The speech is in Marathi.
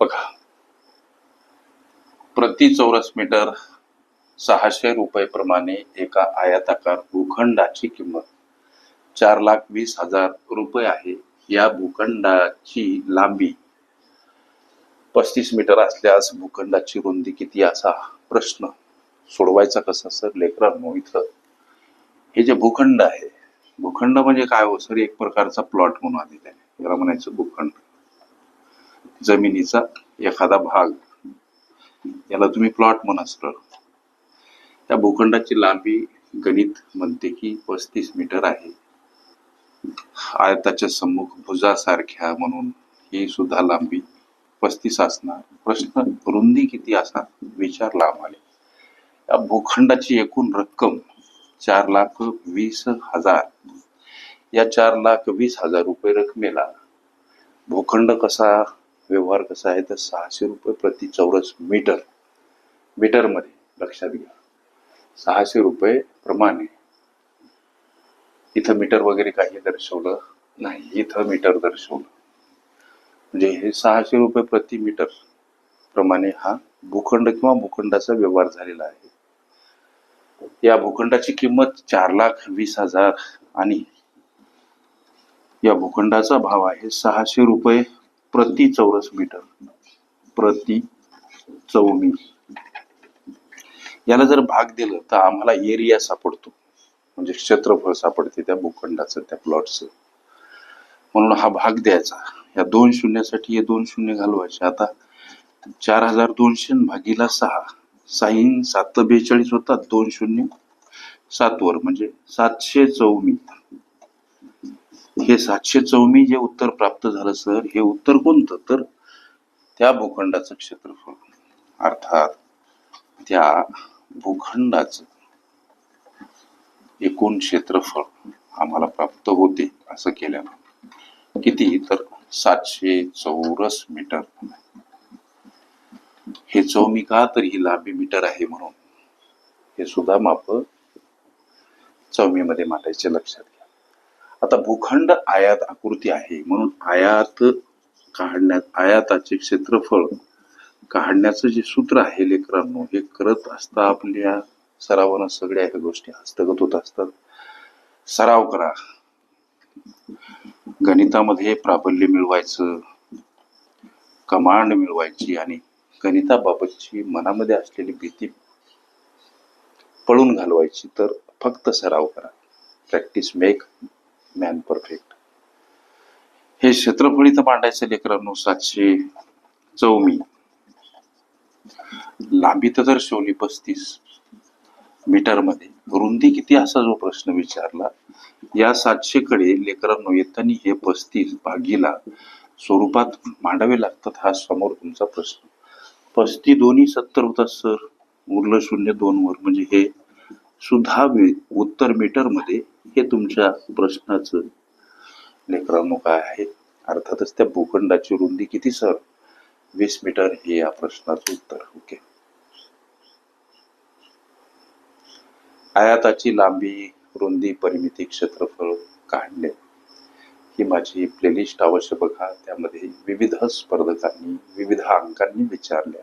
बघा. प्रति चौरस मीटर सहाशे रुपये प्रमाणे एका आयताकार भूखंडाची किंमत. चार लाख वीस हजार रुपये आहे. या भूखंडाची लांबी पस्तीस मीटर असल्यास भूखंडाची रुंदी किती असा प्रश्न सोडवायचा कसा सर? लेकरांनो इथं. हे जे भूखंड आहे भूखंड म्हणजे काय हो सर? एक प्रकारचा प्लॉट म्हणून आधी त्याने. याला म्हणायचं भूखंड. जमिनीचा एखादा भाग. याला तुम्ही प्लॉट म्हणा त्या भूखंडाची लांबी गणित म्हणते की पस्तीस मीटर आहे. आयताच्या सम्मुख भुजासारख्या म्हणून ही सुद्धा लांबी पस्तीस असणार. प्रश्न रुंदी किती असा लांब आले. या भूखंडाची एकूण रक्कम चार लाख वीस हजार. या चार लाख वीस हजार रुपये रकमेला भूखंड कसा व्यवहार कसा आहे तर सहाशे रुपये प्रति चौरस मीटर मीटरमध्ये लक्षात घ्या. सहाशे रुपये प्रमाणे इथं मीटर वगैरे काही दर्शवलं नाही इथं मीटर दर्शवलं. म्हणजे हे सहाशे रुपये प्रति मीटर प्रमाणे हा भूखंड किंवा भूखंडाचा व्यवहार झालेला आहे. या भूखंडाची किंमत चार लाख वीस हजार आणि या भूखंडाचा भाव आहे सहाशे रुपये प्रति चौरस मीटर. प्रति चौमी. याला जर भाग दिलं तर आम्हाला एरिया सापडतो. म्हणजे क्षेत्रफळ सापडते त्या भूखंडाचं त्या प्लॉटचं म्हणून हा भाग द्यायचा. या दोन शून्यासाठी हे दोन शून्य घालवायचे. आता चार हजार दोनशे भागीला सहा. साईन सात बेचाळीस होतात दोन शून्य सातवर. म्हणजे सातशे चौमी. हे सातशे चौमी जे उत्तर प्राप्त झालं सर हे उत्तर कोणतं? तर त्या भूखंडाचं क्षेत्रफळ. अर्थात त्या भूखंडाचं एकूण क्षेत्रफळ आम्हाला प्राप्त होते असं केल्यानं. किती? तर सातशे चौरस मीटर. हे चौमी का तर ही लांबी मीटर आहे म्हणून. हे सुद्धा माप चौमीमध्ये मांडायचे लक्षात घ्या. आता भूखंड आयात आकृती आहे. म्हणून आयात काढण्यात आयाताचे क्षेत्रफळ काढण्याचं जे सूत्र आहे लेकरांनो हे करत असता आपल्या सरावानं सगळ्या ह्या गोष्टी हस्तगत होत असतात. सराव करा. गणितामध्ये प्राबल्य मिळवायचं कमांड मिळवायची आणि गणिताबाबतची मनामध्ये असलेली भीती पळून घालवायची तर फक्त सराव करा. प्रॅक्टिस मेक मॅन परफेक्ट हे क्षेत्रफळीत इथं मांडायचं लेकरांनो सातशे चौमी. लांबी तर शिवली पस्तीस मीटरमध्ये रुंदी किती असा जो प्रश्न विचारला या सातशे कडे लेकरांनो येताना हे पस्तीस भागीला स्वरूपात मांडावे लागतात हा समोर तुमचा प्रश्न. पस्ती दोन्ही सत्तर होतात सर. उरलं शून्य दोन वर. म्हणजे हे सुद्धा उत्तर मीटरमध्ये हे तुमच्या प्रश्नाचं लेकरांनो काय आहे? अर्थातच त्या भूखंडाची रुंदी किती सर? वीस मीटर हे या प्रश्नाचं उत्तर ओके? आयाताची लांबी रुंदी परिमिती क्षेत्रफळ काढले ही माझी प्लेलिस्ट अवश्य बघा. त्यामध्ये विविध स्पर्धकांनी विविध अंकांनी विचारल्या.